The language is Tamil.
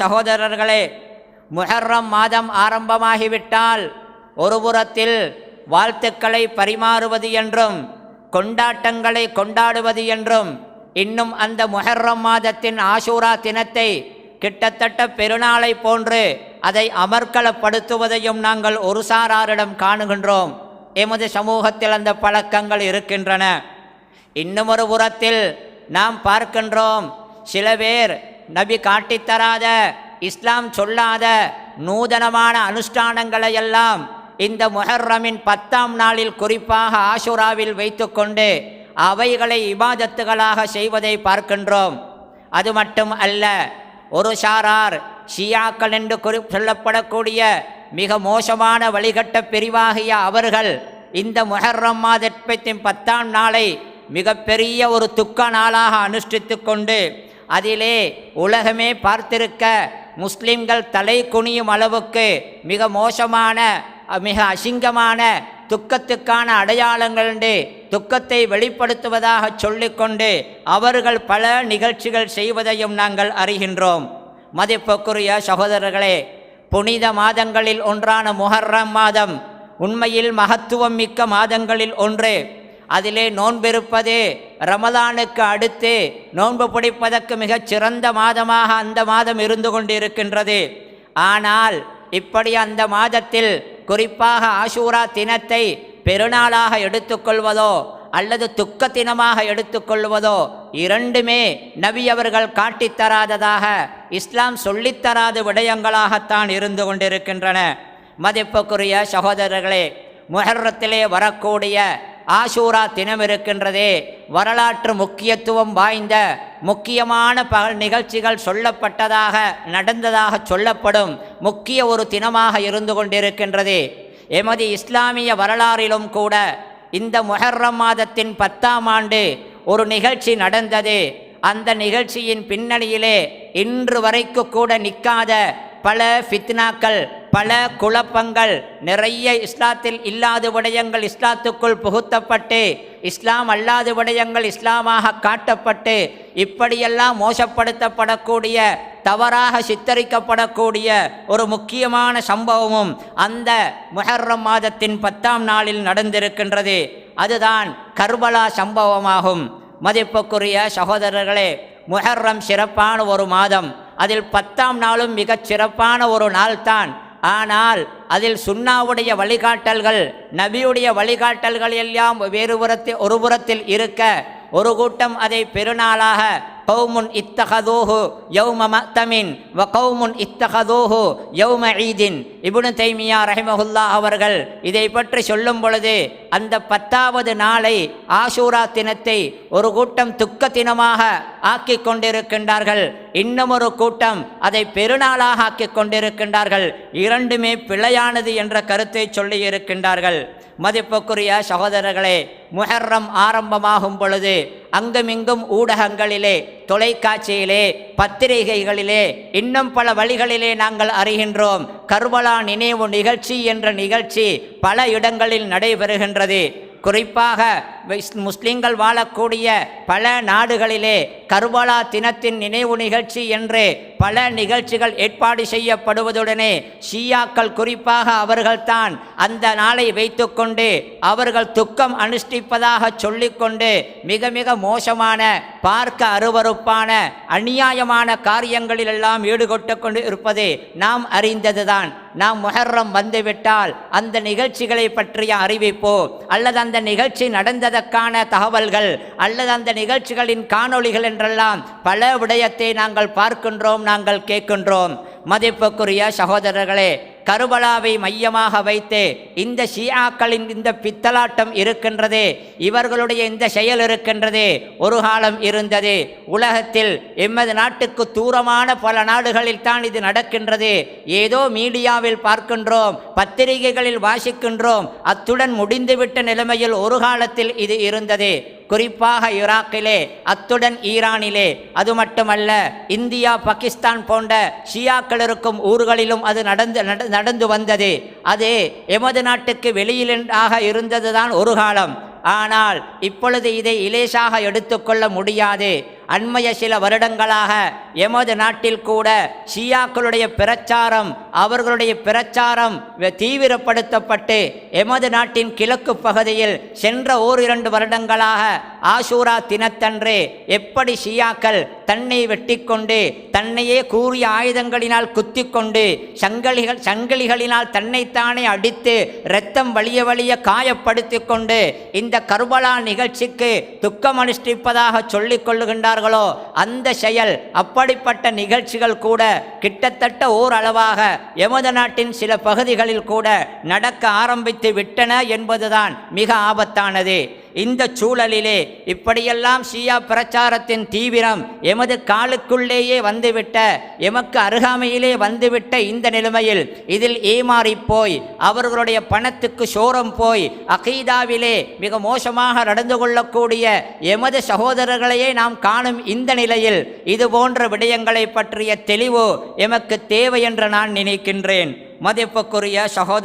சகோதரர்களே முஹர்ரம் மாதம் ஆரம்பமாகிவிட்டால் ஒரு புறத்தில் வாழ்த்துக்களை பரிமாறுவது என்றும் கொண்டாட்டங்களை கொண்டாடுவது என்றும் இன்னும் அந்த முஹர்ரம் மாதத்தின் ஆஷூரா தினத்தை கிட்டத்தட்ட பெருநாளை போன்று அதை அமர்க்களப்படுத்துவதையும் நாங்கள் ஒரு சாராரிடம் காணுகின்றோம். எமது சமூகத்தில் அந்த பழக்கங்கள் இருக்கின்றன. இன்னும் ஒரு புறத்தில் நாம் பார்க்கின்றோம் சில பேர் நபி காட்டித்தராத இஸ்லாம் சொல்லாத நூதனமான அனுஷ்டானங்களை எல்லாம் இந்த முஹர்ரமின் பத்தாம் நாளில் குறிப்பாக ஆஷுராவில் வைத்துக்கொண்டு அவைகளை இபாதத்துகளாக செய்வதை பார்க்கின்றோம். அது மட்டும் அல்ல ஒரு சாரார் ஷியாக்கள் என்று குறி சொல்லப்படக்கூடிய மிக மோசமான வழிகட்ட பிரிவாகிய அவர்கள் இந்த முஹர்ரம் மாதத்தின் பத்தாம் நாளை மிகப்பெரிய ஒரு துக்க நாளாக அனுஷ்டித்து கொண்டு அதிலே உலகமே பார்த்திருக்க முஸ்லிம்கள் தலை குனியும் அளவுக்கு மிக மோசமான மிக அசிங்கமான துக்கத்துக்கான அடையாளங்கள் துக்கத்தை வெளிப்படுத்துவதாக சொல்லிக்கொண்டு அவர்கள் பல நிகழ்ச்சிகள் செய்வதையும் நாங்கள் அறிகின்றோம். மதிப்புக்குரிய சகோதரர்களே புனித மாதங்களில் ஒன்றான முஹர்ரம் மாதம் உண்மையில் மகத்துவம் மிக்க மாதங்களில் ஒன்று. அதிலே நோன்பிருப்பது ரமதானுக்கு அடுத்து. நோன்பு பிடிப்பதற்கு மிகச் சிறந்த மாதமாக அந்த மாதம் இருந்து கொண்டிருக்கின்றது. ஆனால் இப்படி அந்த மாதத்தில் குறிப்பாக ஆஷூரா தினத்தை பெருநாளாக எடுத்துக்கொள்வதோ அல்லது துக்க தினமாக எடுத்துக்கொள்வதோ இரண்டுமே நபி அவர்கள் காட்டித்தராததாக இஸ்லாம் சொல்லித்தராத விடயங்களாகத்தான் இருந்து கொண்டிருக்கின்றன. மதிப்புக்குரிய சகோதரர்களே முஹர்ரத்திலே வரக்கூடிய ஆஷூரா தினம் இருக்கின்றதே. வரலாற்று முக்கியத்துவம் வாய்ந்த முக்கியமான பகல் நிகழ்ச்சிகள் சொல்லப்பட்டதாக நடந்ததாக சொல்லப்படும் முக்கிய ஒரு தினமாக இருந்து கொண்டிருக்கின்றது. எமது இஸ்லாமிய வரலாறிலும் கூட இந்த முஹர்ரம் மாதத்தின் பத்தாம் ஆண்டு ஒரு நிகழ்ச்சி நடந்தது. அந்த நிகழ்ச்சியின் பின்னணியிலே இன்று வரைக்கு கூட நிற்காத பல ஃபித்னாக்கள் பல குழப்பங்கள் நிறைய இஸ்லாத்தில் இல்லாத விடயங்கள் இஸ்லாத்துக்குள் புகுத்தப்பட்டு இஸ்லாம் அல்லாத விடயங்கள் இஸ்லாமாக காட்டப்பட்டு இப்படியெல்லாம் மோசப்படுத்தப்படக்கூடிய தவறாக சித்தரிக்கப்படக்கூடிய ஒரு முக்கியமான சம்பவமும் அந்த முஹர்ரம் மாதத்தின் பத்தாம் நாளில் நடந்திருக்கின்றது. அதுதான் கர்பலா சம்பவமாகும். மதிப்புக்குரிய சகோதரர்களே முஹர்ரம் சிறப்பான ஒரு மாதம். அதில் பத்தாம் நாளும் மிகச் சிறப்பான ஒரு நாள்தான். ஆனால் அதில் சுண்ணாவுடைய வழிகாட்டல்கள் நபியுடைய வழிகாட்டல்கள் எல்லாம் வேறு புறத்தில் ஒரு புறத்தில் இருக்க ஒரு கூட்டம் அதை பெருநாளாக கௌமுன் இத்தகதோஹு யௌம மத்தமின் வ கௌமுன் இத்தகதோஹு யௌம ஈதின் இபுனு தைமியா ரஹிமஹுல்லா அவர்கள் இதை பற்றி சொல்லும் பொழுது அந்த பத்தாவது நாளை ஆஷூரா தினத்தை ஒரு கூட்டம் துக்க தினமாக ஆக்கி கொண்டிருக்கின்றார்கள். இன்னும் ஒரு கூட்டம் அதை பெருநாளாக ஆக்கி கொண்டிருக்கின்றார்கள். இரண்டுமே பிழையானது என்ற கருத்தை சொல்லி இருக்கின்றார்கள். மதிப்புக்குரிய சகோதரர்களே முஹர்ரம் ஆரம்பமாகும் பொழுது அங்குமிங்கும் ஊடகங்களிலே தொலைக்காட்சியிலே பத்திரிகைகளிலே இன்னும் பல வழிகளிலே நாங்கள் அறிகின்றோம். கர்பலா நினைவு நிகழ்ச்சி என்ற நிகழ்ச்சி பல இடங்களில் நடைபெறுகின்றது. குறிப்பாக முஸ்லீம்கள் முஸ்லிம்கள் வாழக்கூடிய பல நாடுகளிலே கர்பலா தினத்தின் நினைவு நிகழ்ச்சி என்று பல நிகழ்ச்சிகள் ஏற்பாடு செய்யப்படுவதுடனே ஷியாக்கள் குறிப்பாக அவர்கள்தான் அந்த நாளை வைத்துக்கொண்டு அவர்கள் துக்கம் அனுஷ்டிப்பதாக சொல்லிக்கொண்டு மிக மிக மோசமான பார்க்க அருவருப்பான அநியாயமான காரியங்களிலெல்லாம் ஈடுபட்டு கொண்டு இருப்பது நாம் அறிந்ததுதான். நாம் முகர்றம் வந்துவிட்டால் அந்த நிகழ்ச்சிகளை பற்றிய அறிவிப்போ அல்லது அந்த நிகழ்ச்சி நடந்ததற்கான தகவல்கள் அல்லது அந்த நிகழ்ச்சிகளின் காணொளிகள் என்றெல்லாம் பல விடயத்தை நாங்கள் பார்க்கின்றோம் நாங்கள் கேட்கின்றோம். மதிப்புக்குரிய சகோதரர்களே கருபலாவை மையமாக வைத்து இந்த ஷியாக்களின் இந்த பித்தலாட்டம் இருக்கின்றது இவர்களுடைய இந்த செயல் இருக்கின்றது ஒரு காலம் இருந்தது. உலகத்தில் எமது நாட்டுக்கு தூரமான பல நாடுகளில் தான் இது நடக்கின்றது. ஏதோ மீடியாவில் பார்க்கின்றோம் பத்திரிகைகளில் வாசிக்கின்றோம் அத்துடன் முடிந்துவிட்ட நிலைமையில் ஒரு காலத்தில் இது இருந்தது. குறிப்பாக ஈராக்கிலே அத்துடன் ஈரானிலே. அது மட்டுமல்ல இந்தியா பாகிஸ்தான் போன்ற ஷியாக்கள் இருக்கும் ஊர்களிலும் அது நடந்து நடந்து வந்தது. அது எமது நாட்டுக்கு வெளியிலாக இருந்ததுதான் ஒரு காலம். ஆனால் இப்பொழுது இதை இலேசாக எடுத்துக்கொள்ள முடியாது. அண்மைய சில வருடங்களாக எமது நாட்டில் கூட ஷியாக்களுடைய பிரச்சாரம் அவர்களுடைய பிரச்சாரம் தீவிரப்படுத்தப்பட்டு எமது நாட்டின் கிழக்கு பகுதியில் சென்ற ஓர் இரண்டு வருடங்களாக ஆஷூரா தினத்தன்று எப்படி ஷியாக்கள் தன்னை வெட்டிக்கொண்டு தன்னையே கூறிய ஆயுதங்களினால் குத்திக்கொண்டு சங்கலிகள் சங்கிலிகளினால் தன்னைத்தானே அடித்து இரத்தம் வலிய வழிய காயப்படுத்திக் கொண்டு இந்த கர்பலா நிகழ்ச்சிக்கு துக்கம் அனுஷ்டிப்பதாக சொல்லிக் கொள்ளுகின்றார்களோ அந்த செயல் அப்படிப்பட்ட நிகழ்ச்சிகள் கூட கிட்டத்தட்ட ஓரளவாக எமது நாட்டின் சில பகுதிகளில் கூட நடக்க ஆரம்பித்து விட்டன என்பதுதான் மிக ஆபத்தானது. இந்த சூழலிலே இப்படியெல்லாம் ஷியா பிரச்சாரத்தின் தீவிரம் எமது காலுக்குள்ளேயே வந்துவிட்ட எமக்கு அருகாமையிலே வந்துவிட்ட இந்த நிலைமையில் இதில் ஏமாறி போய் அவர்களுடைய பணத்துக்கு சோரம் போய் அகீதாவிலே மிக மோசமாக நடந்து கொள்ளக்கூடிய எமது சகோதரர்களையே நாம் காணும் இந்த நிலையில் இது போன்ற விடயங்களை பற்றிய தெளிவு எமக்கு தேவை என்று நான் நினைக்கின்றேன். மதிப்புக்குரிய சகோதர